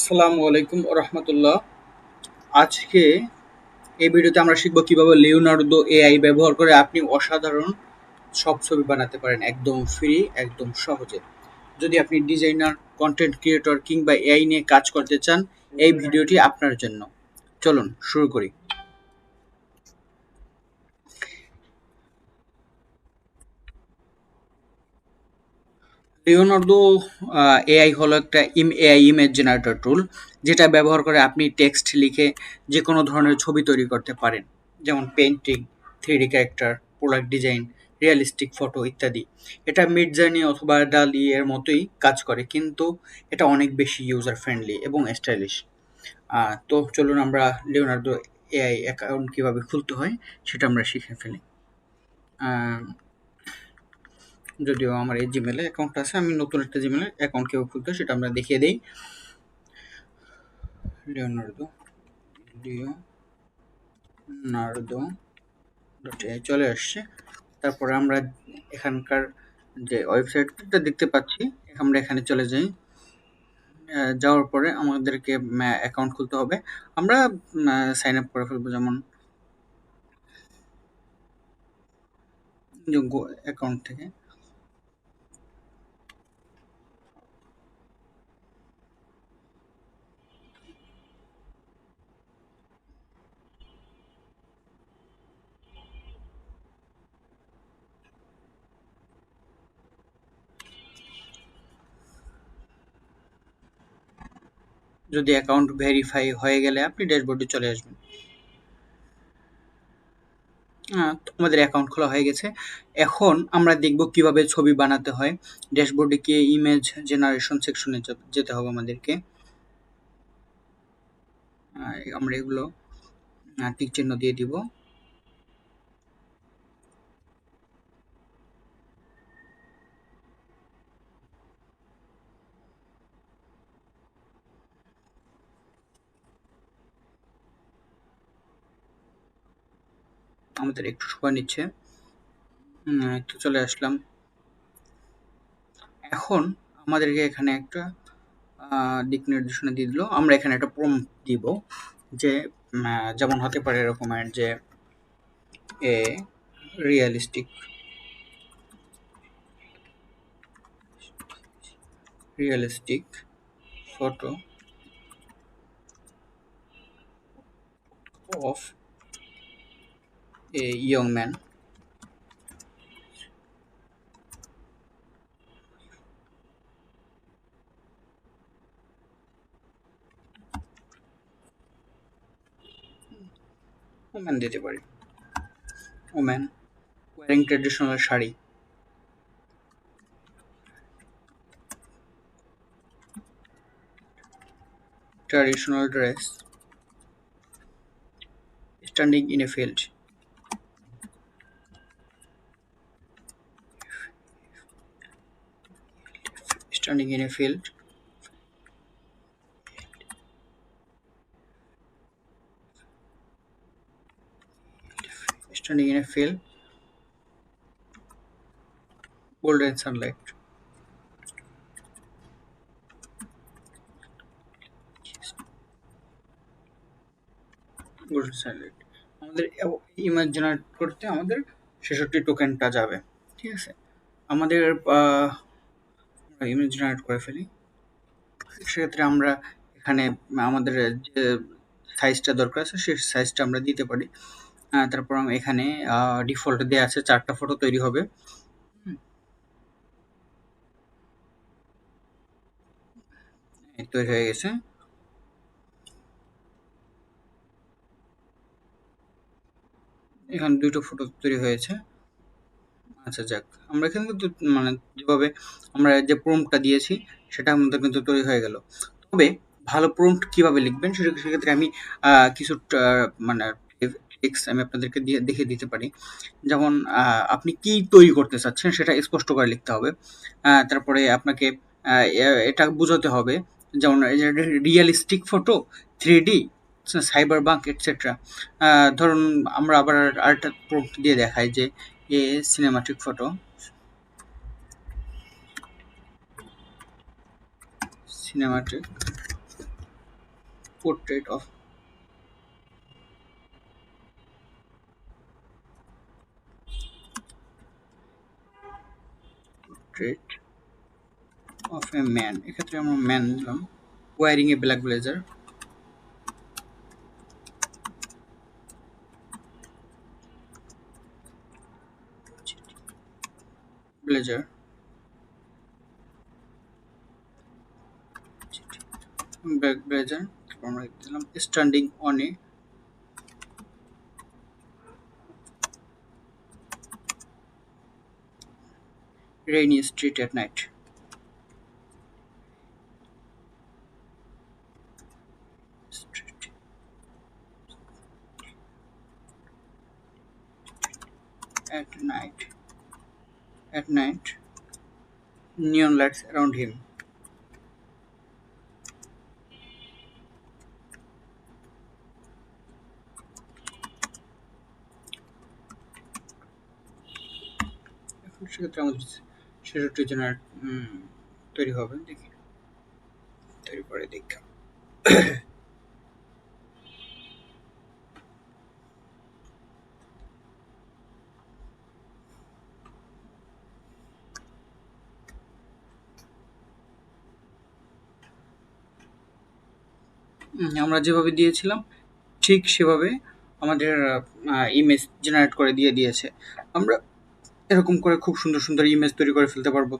আসসালামু আলাইকুম রহমতুল্লাহ। আজকে এই ভিডিওতে আমরা শিখব কীভাবে লিওনার্দো এআই ব্যবহার করে আপনি অসাধারণ সব ছবি বানাতে পারেন একদম ফ্রি একদম সহজে। যদি আপনি ডিজাইনার কন্টেন্ট ক্রিয়েটর কিংবা এআই নিয়ে কাজ করতে চান এই ভিডিওটি আপনার জন্য। চলুন শুরু করি। লিওনার্দো এআই হলো একটা ইম এআই ইমেজ জেনারেটর টুল যেটা ব্যবহার করে আপনি টেক্সট লিখে যে কোনো ধরনের ছবি তৈরি করতে পারেন। যেমন painting three character product design realistic photo ইত্যাদি। এটা মিড জার্নি অথবা ডালি এর মতোই কাজ করে, কিন্তু এটা অনেক বেশি ইউজার ফ্রেন্ডলি এবং স্টাইলিশ তো চলুন আমরা লিওনার্দো এআই অ্যাকাউন্ট কীভাবে খুলতে হয়, সেটা আমরা শিখে ফেলি। যদিও আমার এই জিমেলে অ্যাকাউন্ট আছে, আমি নতুন একটা জিমেলে অ্যাকাউন্ট কেউ খুলতে সেটা আমরা দেখিয়ে দিই। লিওনার্দো লিওনার্দো ডট চলে আসছে। তারপরে আমরা এখানকার যে ওয়েবসাইটটা দেখতে পাচ্ছি, আমরা এখানে চলে যাই। যাওয়ার পরে আমাদেরকে অ্যাকাউন্ট খুলতে হবে। আমরা সাইন আপ করে ফেলব যেমন যোগ্য অ্যাকাউন্ট থেকে। যদি অ্যাকাউন্ট ভেরিফাই হয়ে গেলে আপনি ড্যাশবোর্ডে চলে আসবেন। আমাদের অ্যাকাউন্ট খোলা হয়ে গেছে। এখন আমরা দেখব কীভাবে ছবি বানাতে হয়। ড্যাশবোর্ডে গিয়ে ইমেজ জেনারেশন সেকশনে যেতে হবে আমাদেরকে। আমরা এগুলো টিক চিহ্ন দিয়ে দিব। আমাদের একটু সময় নিচ্ছে। তো চলে আসলাম। এখন আমাদেরকে এখানে একটা দিক নির্দেশনা দিয়ে দিল। আমরা এখানে একটা প্রম দিব যে যেমন হতে পারে এরকমের যে, a realistic realistic photo of a young man woman দিতে পারি woman wearing traditional sari traditional dress standing in a field standing in a field standing in a field golden sunlight golden sunlight আমাদের image generate করতে আমাদের ছেষট্টি টোকেনটা যাবে ঠিক আছে আমাদের ইমেজ জেনারেট করে ফেলি। সেক্ষেত্রে আমরা এখানে আমাদের যে সাইজটা দরকার আছে, সেই সাইজটা আমরা দিতে পারি। তারপর এখানে ডিফল্ট দেওয়া আছে, চারটা ফটো তৈরি হবে। তৈরি হয়ে গেছে। এখানে দুটো ফটো তৈরি হয়েছে। আচ্ছা যাক। আমরা এখানে কিন্তু মানে যেভাবে আমরা যে প্রম্পটটা দিয়েছি সেটা আমাদের কিন্তু তৈরি হয়ে গেল। তবে ভালো প্রম্পট কীভাবে লিখবেন সেটা সেক্ষেত্রে আমি কিছু মানে ট্রিক্স আমি আপনাদেরকে দিয়ে দেখে দিতে পারি। যেমন আপনি কি তৈরি করতে চাচ্ছেন সেটা স্পষ্ট করে লিখতে হবে। তারপরে আপনাকে এটা বোঝাতে হবে। যেমন realistic photo three D cyberpunk etcetera ধরুন, আমরা আবার আরেকটা প্রম্পট দিয়ে দেখাই যে a cinematic photo cinematic portrait of portrait of a man এক্ষেত্রে আমরা ম্যান দিলাম wearing a black blazer blazer black blazer আমরা দিলাম standing on a rainy street at At night. Neon lights around him. সেক্ষেত্রে আমাদের ছেষট্টি জনের তৈরি হবে, দেখি তৈরি করে দেখা আমরা যেভাবে দিয়েছিলাম, ঠিক সেভাবে আমাদের ইমেজ জেনারেট করে দিয়ে দিয়েছে। আমরা এরকম করে খুব সুন্দর সুন্দর ইমেজ তৈরি করে ফেলতে পারব।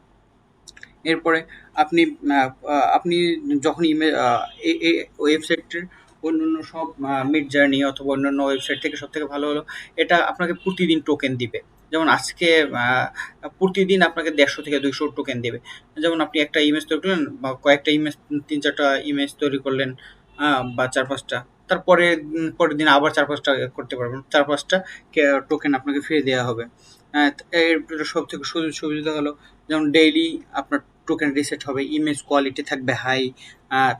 এরপরে আপনি আপনি যখন ইমেজ ওয়েবসাইটের অন্য অন্য সব মিড জার্নি অথবা অন্যান্য ওয়েবসাইট থেকে সব থেকে ভালো হলো, এটা আপনাকে প্রতিদিন টোকেন দিবে। যেমন আজকে প্রতিদিন আপনাকে দেড়শো থেকে দুইশো টোকেন দেবে। যেমন আপনি একটা ইমেজ তৈরি করলেন বা কয়েকটা ইমেজ তিন চারটা ইমেজ তৈরি করলেন বা চার পাঁচটা তারপরে পরের দিন আবার চার পাঁচটা করতে পারবেন। চার পাঁচটা টোকেন আপনাকে ফিরে দেওয়া হবে। এর সব থেকে সুযোগ সুবিধা হলো যেমন ডেইলি আপনার টোকেন রিসেট হবে ইমেজ কোয়ালিটি থাকবে হাই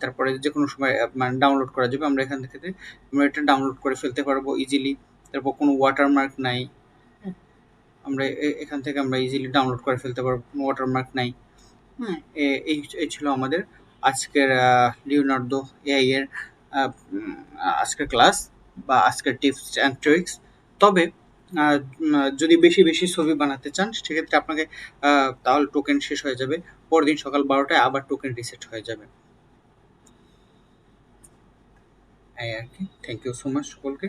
তারপরে যে কোনো সময় মানে ডাউনলোড করা যাবে। আমরা এখান থেকে আমরা এটা ডাউনলোড করে ফেলতে পারব ইজিলি তারপর কোনো ওয়াটারমার্ক নাই। আমরা এখান থেকে আমরা ইজিলি ডাউনলোড করে ফেলতে পারব কোনো ওয়াটারমার্ক নাই। হ্যাঁ। এই এই ছিল আমাদের আজকের লিওনার্দো এআই এর আজকের ক্লাস বা আজকের টিপস অ্যান্ড ট্রিক্স তবে যদি বেশি বেশি ছবি বানাতে চান, সেক্ষেত্রে আপনাকে তাহলে টোকেন শেষ হয়ে যাবে। পরদিন সকাল বারোটায় আবার টোকেন রিসেট হয়ে যাবে। এই আর কি। থ্যাংক ইউ সো মাচ সকলকে।